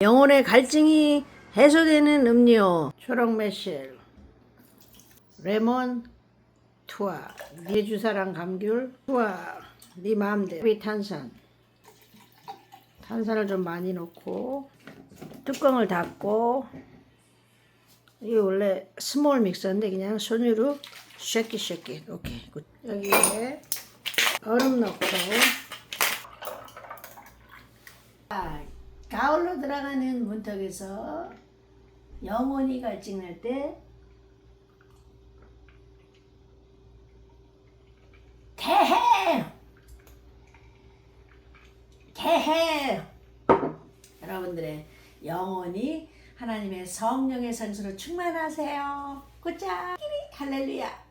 영혼의 갈증이 해소되는 음료 초록 매실 레몬 투하 네 주사랑 감귤 투하 네 마음대로. 이 탄산. 탄산을 좀 많이 넣고 뚜껑을 닫고 이게 원래 스몰 믹서인데 그냥 손으로 쉐키 오케이 굿. 여기에 얼음 넣고 아, 가을로 들어가는 문턱에서 영혼이 갈증날 때 대해 대해 여러분들의 영혼이 하나님의 성령의 선수로 충만하세요. 굿자 할렐루야